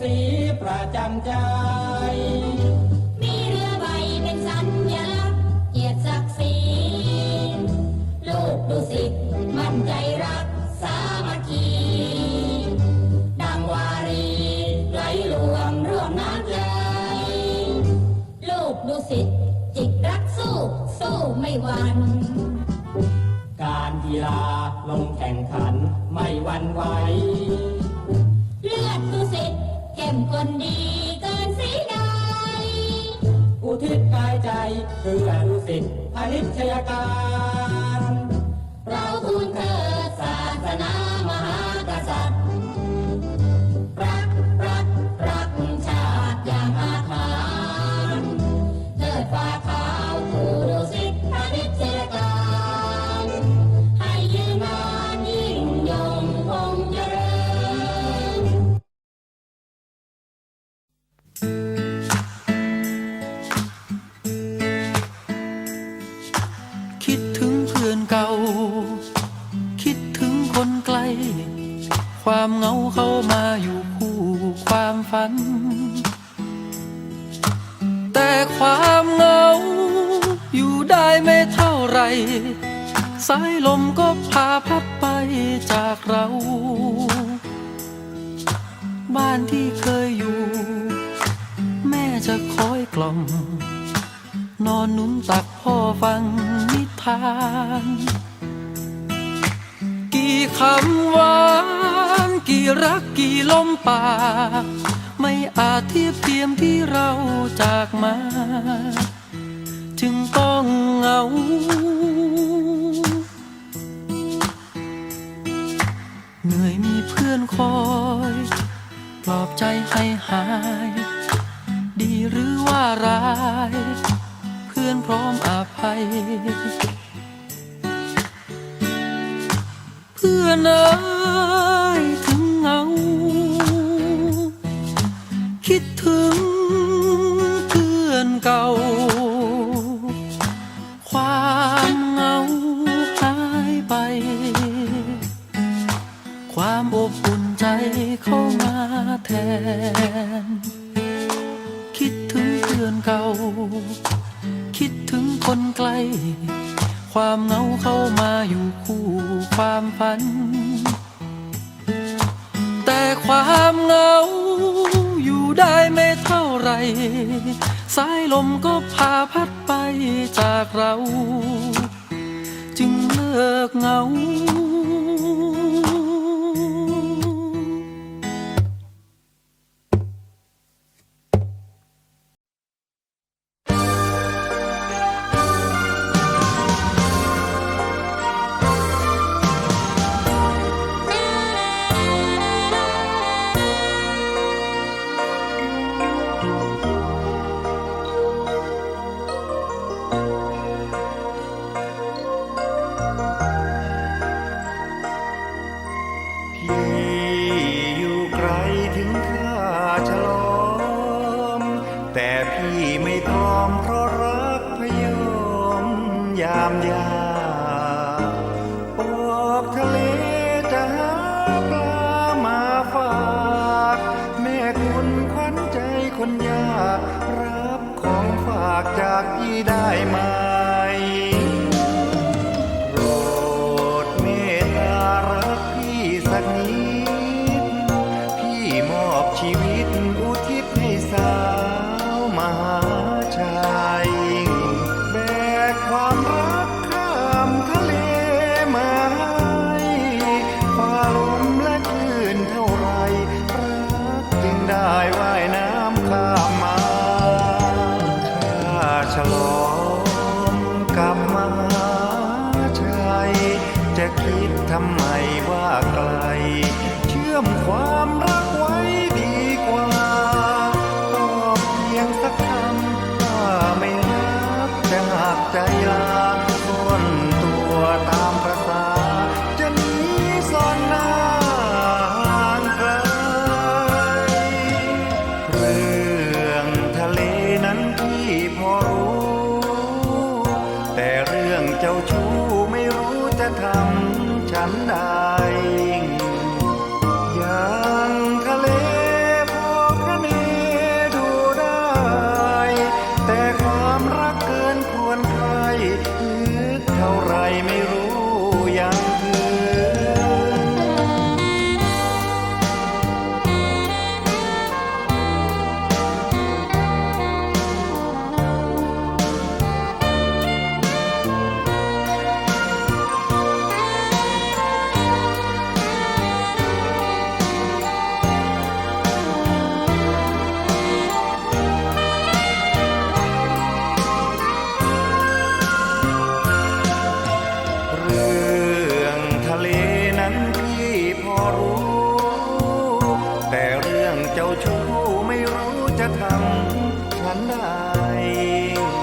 สีประจำใจ มีเรือใบเป็นสัญลักษณ์เกียรติศักดิ์ศรีลูกดุสิตมั่นใจรักสามัคคี ดังวารีไหลหลวงร่วมน้ำใจ ลูกดุสิตจิตรักสู้สู้ไม่หวั่นการกีฬาลงแข่งขันไม่หวั่นไหวเลือดดูสิต มคนดีเกินสีใดอุทิศกายใจเพื่อดุสิตอนิจยการ ความเหงาเข้ามาอยู่คู่ความฝัน แต่ความเหงา อยู่ได้ไม่เท่าไร สายลมก็พาพัดไปจากเรา บ้านที่เคยอยู่ แม่จะคอยกล่อม นอนนุ่นตักพ่อฟังนิทาน กี่คำหวา กี่รักกี่ลมปาก ไม่อาจเทียบเทียมที่เราจากมาจึงต้องเหงาเหนื่อยมีเพื่อนคอยปลอบใจให้หาย ดีหรือว่าร้าย เพื่อนพร้อมอภัย เพื่อนเอ้ย คิดถึงคนไกล ความเหงาเข้ามาอยู่คู่ความฝัน แต่ความเหงาอยู่ได้ไม่เท่าไร สายลมก็พาพัดไปจากเรา จึงเลิกเหงา พี่าย